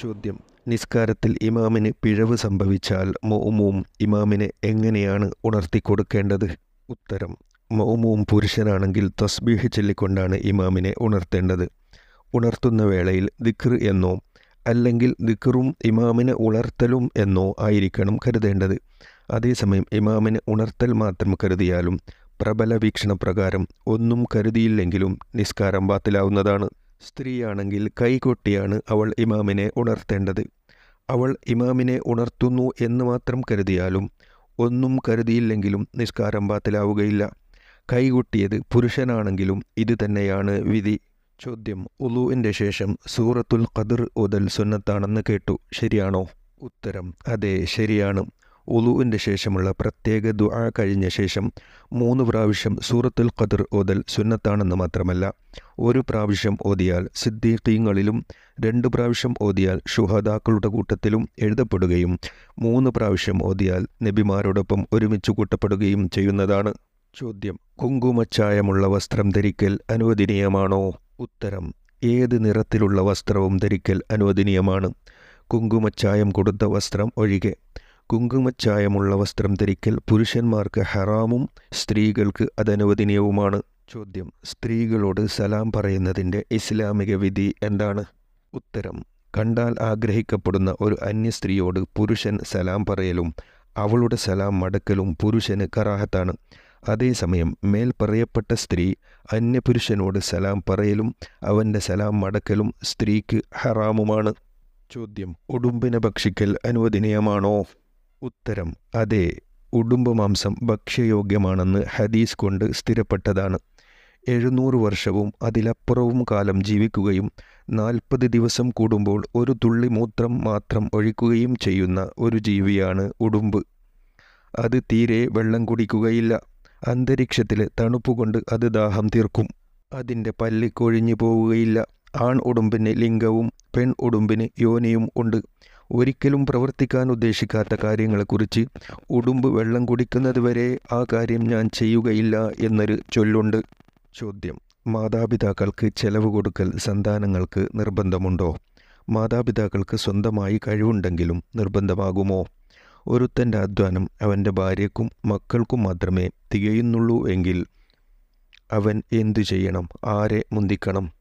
ചോദ്യം. നിസ്കാരത്തിൽ ഇമാമിന് പിഴവ് സംഭവിച്ചാൽ മൗമൂം ഇമാമിനെ എങ്ങനെയാണ് ഉണർത്തിക്കൊടുക്കേണ്ടത്? ഉത്തരം. മൗമൂം പുരുഷനാണെങ്കിൽ തസ്ബീഹ് ചൊല്ലിക്കൊണ്ടാണ് ഇമാമിനെ ഉണർത്തേണ്ടത്. ഉണർത്തുന്ന വേളയിൽ ദിക്ർ എന്നോ അല്ലെങ്കിൽ ദിക്റും ഇമാമിനെ ഉണർത്തലും എന്നോ ആയിരിക്കണം കരുതേണ്ടത്. അതേസമയം ഇമാമിനെ ഉണർത്തൽ മാത്രം കരുതിയാലും പ്രബല വീക്ഷണപ്രകാരം ഒന്നും കരുതിയില്ലെങ്കിലും നിസ്കാരം ബാത്തിലാവുന്നതാണ്. സ്ത്രീയാണെങ്കിൽ കൈകൊട്ടിയാണ് അവൾ ഇമാമിനെ ഉണർത്തേണ്ടത്. അവൾ ഇമാമിനെ ഉണർത്തുന്നു എന്ന് മാത്രം കരുതിയാലും ഒന്നും കരുതിയില്ലെങ്കിലും നിസ്കാരം ബാത്തിലാവുകയില്ല. കൈകൊട്ടിയത് പുരുഷനാണെങ്കിലും ഇത് തന്നെയാണ് വിധി. ചോദ്യം ഉലുവിന്റെ ശേഷം സൂറത്തുൽ ഖദർ ഉദൽ സുന്നത്താണെന്ന് കേട്ടു. ശരിയാണോ? ഉത്തരം അതെ ശരിയാണ്. ഉലുവിന്റെ ശേഷമുള്ള പ്രത്യേക ദുആ കഴിഞ്ഞ ശേഷം മൂന്ന് പ്രാവശ്യം സൂറത്തുൽ ഖദർ ഓതൽ സുന്നത്താണെന്ന് മാത്രമല്ല ഒരു പ്രാവശ്യം ഓതിയാൽ സിദ്ദീഖീങ്ങളിലും രണ്ട് പ്രാവശ്യം ഓതിയാൽ ഷുഹദാക്കളുടെ കൂട്ടത്തിലും എഴുതപ്പെടുകയും മൂന്ന് പ്രാവശ്യം ഓതിയാൽ നബിമാരോടൊപ്പം ഒരുമിച്ച് കൂട്ടപ്പെടുകയും ചെയ്യുന്നതാണ്. ചോദ്യം കുങ്കുമച്ചായമുള്ള വസ്ത്രം ധരിക്കൽ അനുവദനീയമാണോ? ഉത്തരം ഏത് നിറത്തിലുള്ള വസ്ത്രവും ധരിക്കൽ അനുവദനീയമാണ്? കുങ്കുമച്ചായം കൊടുത്ത വസ്ത്രം ഒഴികെ. കുങ്കുമച്ചായമുള്ള വസ്ത്രം ധരിക്കൽ പുരുഷന്മാർക്ക് ഹറാമും സ്ത്രീകൾക്ക് അതനുവദനീയവുമാണ് ചോദ്യം സ്ത്രീകളോട് സലാം പറയുന്നതിന്റെ ഇസ്ലാമിക വിധി എന്താണ്? ഉത്തരം കണ്ടാൽ ആഗ്രഹിക്കപ്പെടുന്ന ഒരു അന്യ സ്ത്രീയോട് പുരുഷൻ സലാം പറയലും അവളുടെ സലാം മടക്കലും പുരുഷന് കറാഹത്താണ്. അതേസമയം മേൽ പറയപ്പെട്ട സ്ത്രീ അന്യപുരുഷനോട് സലാം പറയലും അവന്റെ സലാം മടക്കലും സ്ത്രീക്ക് ഹറാമുമാണ്. ചോദ്യം ഉടുമ്പിനെ ഭക്ഷിക്കൽ അനുവദനീയമാണോ? ഉത്തരം. അതെ ഉടുമ്പ് മാംസം ഭക്ഷ്യയോഗ്യമാണെന്ന് ഹദീസ് കൊണ്ട് സ്ഥിരപ്പെട്ടതാണ്. എഴുന്നൂറ് വർഷവും അതിലപ്പുറവും കാലം ജീവിക്കുകയും നാൽപ്പത് ദിവസം കൂടുമ്പോൾ ഒരു തുള്ളി മൂത്രം മാത്രം ഒഴിക്കുകയും ചെയ്യുന്ന ഒരു ജീവിയാണ് ഉടുമ്പ്. അത് തീരെ വെള്ളം കുടിക്കുകയില്ല. അന്തരീക്ഷത്തിലെ തണുപ്പുകൊണ്ട് അത് ദാഹം തീർക്കും. അതിന്റെ പല്ല് കൊഴിഞ്ഞു പോവുകയില്ല. ആൺ ഉടുമ്പിന് ലിംഗവും പെൺ ഉടുമ്പിന് യോനിയും ഉണ്ട്. ഒരിക്കലും പ്രവർത്തിക്കാൻ ഉദ്ദേശിക്കാത്ത കാര്യങ്ങളെക്കുറിച്ച് ഉടുമ്പ് വെള്ളം കുടിക്കുന്നത് വരെ ആ കാര്യം ഞാൻ ചെയ്യുകയില്ല എന്നൊരു ചൊല്ലുണ്ട്. ചോദ്യം. മാതാപിതാക്കൾക്ക് ചെലവ് കൊടുക്കൽ സന്താനങ്ങൾക്ക് നിർബന്ധമുണ്ടോ? മാതാപിതാക്കൾക്ക് സ്വന്തമായി കഴിവുണ്ടെങ്കിലും നിർബന്ധമാകുമോ? ഒരുത്തന്റെ അധ്വാനം അവന്റെ ഭാര്യയ്ക്കും മക്കൾക്കും മാത്രമേ തികയുന്നുള്ളൂ എങ്കിൽ അവൻ എന്തു ചെയ്യണം? ആരെ മുന്തിക്കണം?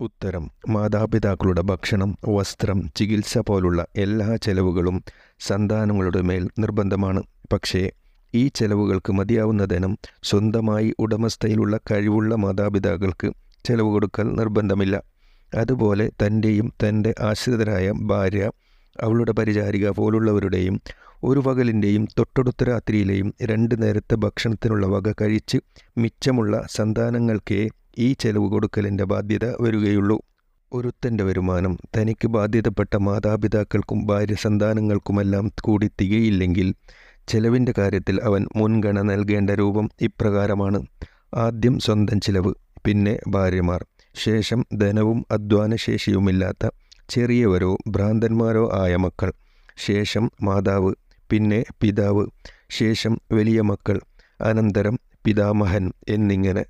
ഉത്തരം മാതാപിതാക്കളുടെ ഭക്ഷണം വസ്ത്രം ചികിത്സ പോലുള്ള എല്ലാ ചെലവുകളും സന്താനങ്ങളുടെ മേൽ നിർബന്ധമാണ്. പക്ഷേ ഈ ചെലവുകൾക്ക് മതിയാവുന്ന ധനം സ്വന്തമായി ഉടമസ്ഥയിലുള്ള കഴിവുള്ള മാതാപിതാക്കൾക്ക് ചെലവ് കൊടുക്കൽ നിർബന്ധമില്ല. അതുപോലെ തന്റെയും തന്റെ ആശ്രിതരായ ഭാര്യ അവളുടെ പരിചാരിക പോലുള്ളവരുടെയും ഒരു പകലിന്റെയും തൊട്ടടുത്ത രാത്രിയിലെയും രണ്ട് നേരത്തെ ഭക്ഷണത്തിനുള്ള വക കഴിച്ച് മിച്ചമുള്ള സന്താനങ്ങൾക്കേ ഈ ചെലവ് കൊടുക്കലിന്റെ ബാധ്യത വരികയുള്ളൂ. ഒരുത്തന്റെ വരുമാനം തനിക്ക് ബാധ്യതപ്പെട്ട മാതാപിതാക്കൾക്കും ഭാര്യ സന്താനങ്ങൾക്കുമെല്ലാം കൂടി തികയില്ലെങ്കിൽ ചെലവിന്റെ കാര്യത്തിൽ അവൻ മുൻഗണന നൽകേണ്ട രൂപം ഇപ്രകാരമാണ്. ആദ്യം സ്വന്തം ചിലവ് പിന്നെ ഭാര്യമാർ. ശേഷം ധനവും അധ്വാനശേഷിയുമില്ലാത്ത ചെറിയവരോ ഭ്രാന്തന്മാരോ ആയ മക്കൾ. ശേഷം മാതാവ് പിന്നെ പിതാവ്. ശേഷം വലിയ മക്കൾ. അനന്തരം പിതാമഹൻ എന്നിങ്ങനെ